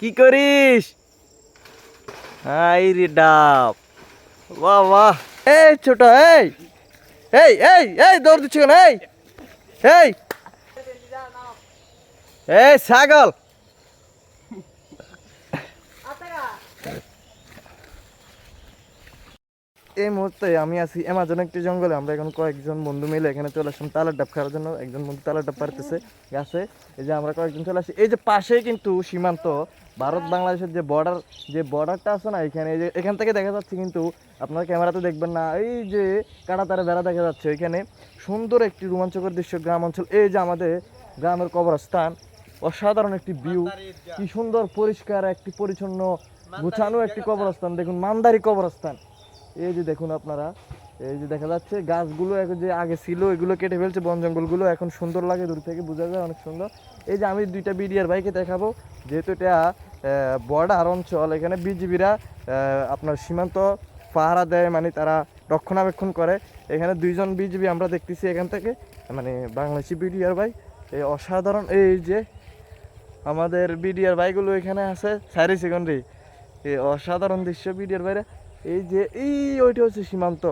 কি করিস? হাই রে ডাব। বাহ এই ছোট, এই এই এই এই, দৌড় দিচ্ছ এই এই। এই ছাগল। এই মুহূর্তে আমি আছি অ্যামাজন একটি জঙ্গলে। আমরা এখন কয়েকজন বন্ধু মিলে এখানে চলে আসলাম তালার ডাব খাওয়ার জন্য। একজন বন্ধু তালার ডাব পারতেছে গাছে। এই যে আমরা কয়েকজন চলে আসি এই যে পাশে কিন্তু সীমান্ত। ভারত বাংলাদেশের যে বর্ডার যে বর্ডারটা আছে না এখানে এই যে এখান থেকে দেখা যাচ্ছে কিন্তু আপনারা ক্যামেরাতে দেখবেন না। এই যে কাটাতারে বেড়া দেখা যাচ্ছে এখানে। সুন্দর একটি রোমাঞ্চকর দৃশ্য গ্রাম অঞ্চল। এই যে আমাদের গ্রামের কবরস্থান। অসাধারণ একটি ভিউ কি সুন্দর পরিষ্কার একটি পরিচ্ছন্ন গুছানো একটি কবরস্থান। দেখুন মান্দারি কবরস্থান। এই যে দেখুন আপনারা, এই যে দেখা যাচ্ছে গাছগুলো এখন যে আগে ছিল, এগুলো কেটে ফেলছে, বন জঙ্গলগুলো এখন সুন্দর লাগে, দূর থেকে বোঝা যায় অনেক সুন্দর। এই যে আমি দুইটা বিডিআর বাইকে দেখাবো, যেহেতু এটা বর্ডার অঞ্চল, এখানে বিজিবিরা আপনার সীমান্ত পাহারা দেয় মানে তারা রক্ষণাবেক্ষণ করে। এখানে দুইজন বিজিবি আমরা দেখতেছি এখান থেকে মানে বাংলাদেশি বিডিআর বাই এই অসাধারণ, এই যে আমাদের বিডিআর বাইকগুলো এখানে আছে সারি সেকেন্ডারি। এই অসাধারণ দৃশ্য বিডিআর বাইরে এই যে, এই ওইটা হচ্ছে সীমান্ত।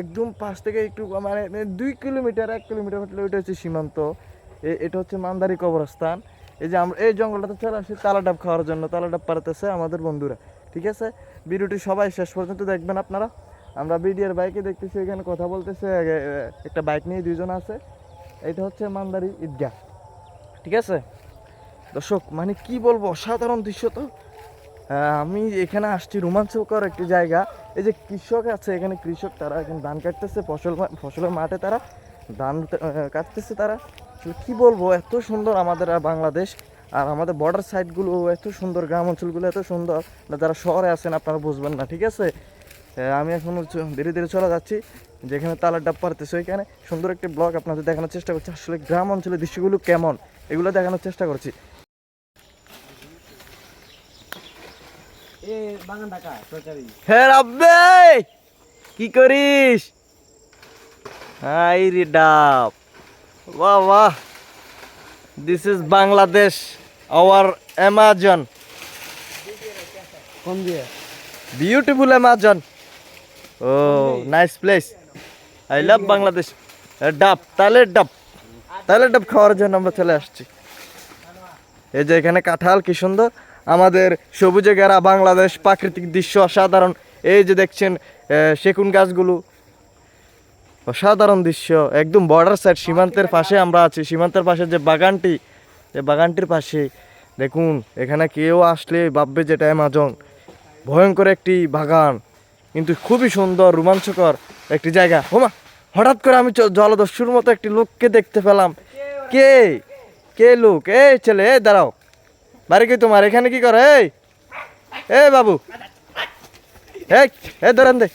একদম পাশ থেকে একটু মানে দুই কিলোমিটার, এক কিলোমিটার হলে ওইটা হচ্ছে সীমান্ত। এটা হচ্ছে মান্দারি কবরস্থান। এই যে আমরা, এই জঙ্গলটাতে চলে আসি তালাডাব খাওয়ার জন্য, তালাডাব পাড়াতেছে আমাদের বন্ধুরা। ঠিক আছে? ভিডিওটি সবাই শেষ পর্যন্ত দেখবেন আপনারা। আমরা বিডিআর বাইকে দেখতেছি, এখানে কথা বলতেছে একটা বাইক নিয়ে দুইজন আছে। এটা হচ্ছে মান্দারি ঈদগাহ। ঠিক আছে? দর্শক মানে কি বলব, অসাধারণ দৃশ্য তো। আমি এখানে আসছি রোমাঞ্চকর একটি জায়গা। এই যে কৃষক আছে, এখানে কৃষক তারা এখানে ধান কাটতেছে, ফসল ফসলের মাঠে তারা ধান কাটতেছে তারা। কি বলব, এত সুন্দর আমাদের বাংলাদেশ। আর আমাদের বর্ডার সাইডগুলো এত সুন্দর, গ্রাম অঞ্চলগুলো এত সুন্দর। যারা শহরে আছেন আপনারা বুঝবেন না, ঠিক আছে? আমি এখন ধীরে ধীরে চলে যাচ্ছি। যেখানে তালার ডাব পারতেছে ওইখানে সুন্দর একটি ব্লগ আপনাদের দেখানোর চেষ্টা করছি। আসলে গ্রাম অঞ্চলের দৃশ্যগুলো কেমন, এগুলো দেখানোর চেষ্টা করছি। রাব্বে কি করিস? হাই রে ডাব। বাহ বাহ। This is Bangladesh our Amazon কোন দিয়ে? Beautiful Amazon O nice place I love Bangladesh ডাব তালের ডাব। তালের ডাব খাওয়ার জন্য আমরা চলে আসছি। এই যে এখানে কাঁঠাল কি সুন্দর। আমাদের সবুজে ঘেরা বাংলাদেশ প্রাকৃতিক দৃশ্য অসাধারণ। এই যে দেখছেন সেগুন গাছগুলো, অসাধারণ দৃশ্য। একদম বর্ডার সাইড সীমান্তের পাশে আমরা আছি। সীমান্তের পাশে যে বাগানটি যে বাগানটির পাশে, দেখুন, এখানে কেউ আসলে ভাববে যেটা অ্যামাজন ভয়ঙ্কর একটি বাগান, কিন্তু খুবই সুন্দর, রোমাঞ্চকর একটি জায়গা। হোমা হঠাৎ করে আমি জলদস্যুর মতো একটি লোককে দেখতে পেলাম। কে? কে লোক? এই ছেলে দাঁড়াও। বাড়ি কি তোমার? এখানে কি করে? এই! এ বাবু! এই এই ধরেন দে।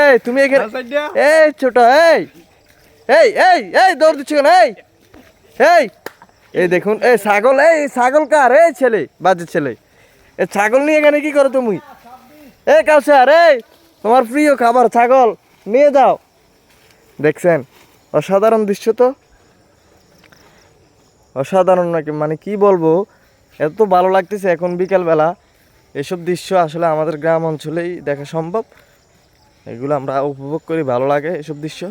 এই তুমি এখানে এই ছোট এই! এই এই এই দৌড় দিচ্ছ কেন? এই! এই! এই দেখুন এই ছাগল এই ছাগল কার? এই ছেলে বাজে ছেলে। এই ছাগল নিয়ে এখানে কি করো তুমি? এই কাউসার এই! তোমার প্রিয় খাবার ছাগল নিয়ে যাও। দেখছেন? অসাধারণ দৃশ্য তো। অসাধারণ নাকি? মানে কি বলব? এত ভালো লাগতেছে এখন বিকালবেলা। এসব দৃশ্য আসলে আমাদের গ্রাম অঞ্চলেই দেখা সম্ভব। এগুলো আমরা উপভোগ করি, ভালো লাগে এসব দৃশ্য।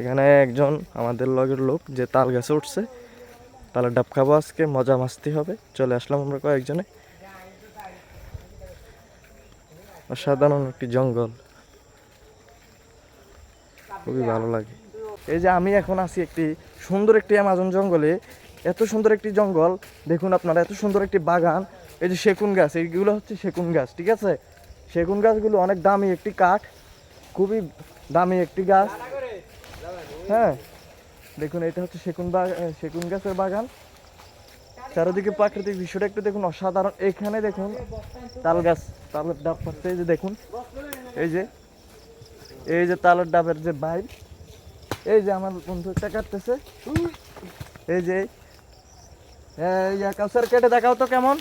এখানে একজন আমাদের লগের লোক যে তাল গাছে উঠছে, তালের ডাব খাব আজকে, মজা মাস্তি হবে। চলে আসলাম আমরা কয়েকজনে। অসাধারণ একটি জঙ্গল। খুবই ভালো লাগে। এই যে আমি এখন আছি একটি সুন্দর একটি অ্যামাজন জঙ্গলে। এত সুন্দর একটি জঙ্গল। দেখুন আপনারা, এত সুন্দর একটি বাগান। এই যে সেগুন গাছ, এইগুলো হচ্ছে সেগুন গাছ, ঠিক আছে? সেগুন গাছগুলো অনেক দামি একটি কাঠ, খুবই দামি একটি গাছ। হ্যাঁ দেখুন, এটা হচ্ছে সেগুন বাগ সেগুন গাছের বাগান। চারিদিকে প্রাকৃতিক দৃশ্যটা একটু দেখুন, অসাধারণ। এখানে দেখুন, তাল গাছ, তালের ডাব পাচ্ছে এই যে দেখুন। এই যে এই যে তালের ডাবের যে বাইর এই যে আমার বন্ধু একটা কাটতেছে। এই যে এই কাউসার কেটে দেখাও তো কেমন।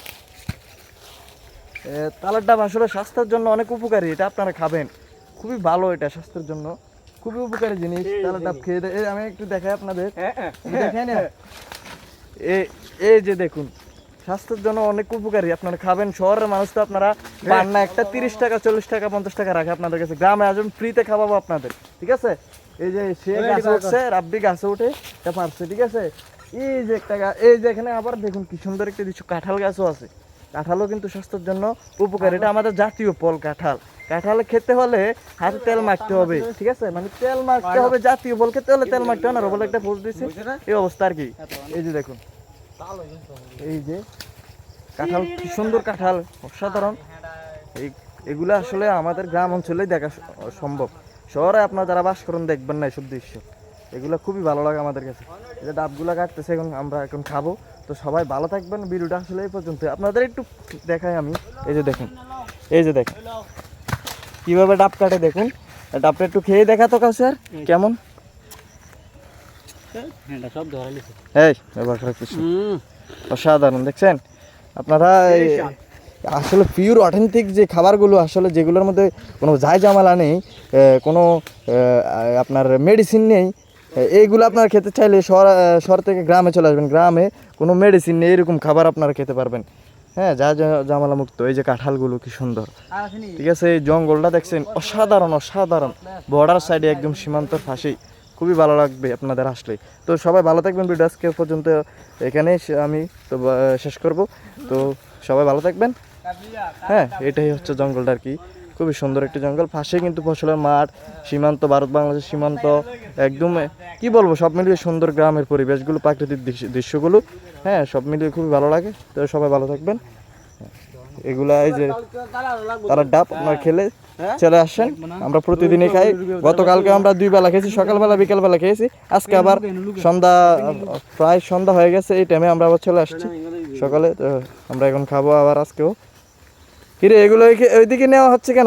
তালের ডাব আসলে স্বাস্থ্যের জন্য অনেক উপকারী এটা আপনারা খাবেন। খুবই ভালো এটা স্বাস্থ্যের জন্য। খুবই উপকারী জিনিস তালের ডাব খেয়ে এই আমি একটু দেখাই আপনাদের। দেখেন এই এই যে দেখুন স্বাস্থ্যের জন্য অনেক উপকারী আপনারা খাবেন। শহরের মানুষ তো আপনারা পান না একটা তিরিশ টাকা চল্লিশ টাকা পঞ্চাশ টাকা রাখে আপনাদের কাছে। গ্রামে আসবেন ফ্রিতে খাওয়াবো আপনাদের ঠিক আছে? এই যে সে গাছে উঠছে রাব্বি গাছে উঠে এটা পারছে ঠিক আছে? এই যে একটা এই যে এখানে আবার দেখুন কি সুন্দর একটা কিছু কাঁঠাল গাছও আছে। কাঁঠালও কিন্তু স্বাস্থ্যের জন্য উপকারী। এটা আমাদের জাতীয় ফল কাঁঠাল। কাঁঠাল খেতে হলে হাতে তেল মাখতে হবে ঠিক আছে? মানে তেল মাখতে হবে জাতীয় ফল খেতে হলে তেল মাখতে হবে না বলে একটা পোস্ট দিয়েছে। এই অবস্থা আর কি। এই যে দেখুন এই যে কাঁঠাল কি সুন্দর কাঁঠাল অসাধারণ। এই এগুলো আসলে আমাদের গ্রাম অঞ্চলেই দেখা সম্ভব। শহরে আপনারা যারা বাস করেন দেখবেন না এসব দৃশ্য। এগুলো খুবই ভালো লাগে আমাদের কাছে। যে ডাবগুলো কাটতেছে এখন আমরা এখন খাব। তো সবাই ভালো থাকবেন ভিডিওটা আসলে এই পর্যন্ত। আপনাদের একটু দেখাই আমি। এই যে দেখুন এই যে দেখুন। কীভাবে ডাব কাটে দেখুন। ডাবটা একটু খেয়ে দেখা তো কাউ স্যার কেমন? এই কিছু অসাধারণ দেখছেন? আপনারা আসলে পিওর অথেন্টিক যে খাবারগুলো আসলে যেগুলোর মধ্যে কোনো যায় জামালা নেই কোনো আপনার মেডিসিন নেই এইগুলো আপনার খেতে চাইলে শহর শহর থেকে গ্রামে চলে আসবেন। গ্রামে কোনো মেডিসিন নেই, এরকম খাবার আপনারা খেতে পারবেন। হ্যাঁ যা জামালা মুক্ত, এই যে কাঁঠালগুলো কি সুন্দর। ঠিক আছে, এই জঙ্গলটা দেখছেন, অসাধারণ অসাধারণ। বর্ডার সাইডে একদম সীমান্তর পাশেই খুবই ভালো লাগবে আপনাদের আসলে। তো সবাই ভালো থাকবেন, ভিডিও আজকে পর্যন্ত এখানেই আমি তো শেষ করব। তো সবাই ভালো থাকবেন। হ্যাঁ এটাই হচ্ছে জঙ্গলটা আর কি। খুবই সুন্দর একটি জঙ্গল। পাশে কিন্তু ফসলের মাঠ, সীমান্ত, ভারত বাংলাদেশ সীমান্ত, একদম, কি বলব, সব মিলিয়ে সুন্দর গ্রামের পরিবেশগুলো, প্রাকৃতিক দৃশ্য- দৃশ্যগুলো। হ্যাঁ সব মিলিয়ে খুবই ভালো লাগে। তো সবাই ভালো থাকবেন। এগুলা এই যে, তারা ডাব আপনার খেলে চলে আসেন। আমরা প্রতিদিনই খাই। গতকালকে আমরা দুই বেলা খেয়েছি, সকালবেলা, বিকালবেলা খেয়েছি। আজকে আবার সন্ধ্যা, প্রায় সন্ধ্যা হয়ে গেছে, এই টাইমে আমরা আবার চলে আসছি। সকালে, তো আমরা এখন খাব আবার আজকেও। কিরে এগুলো ওইদিকে নেওয়া হচ্ছে কেন?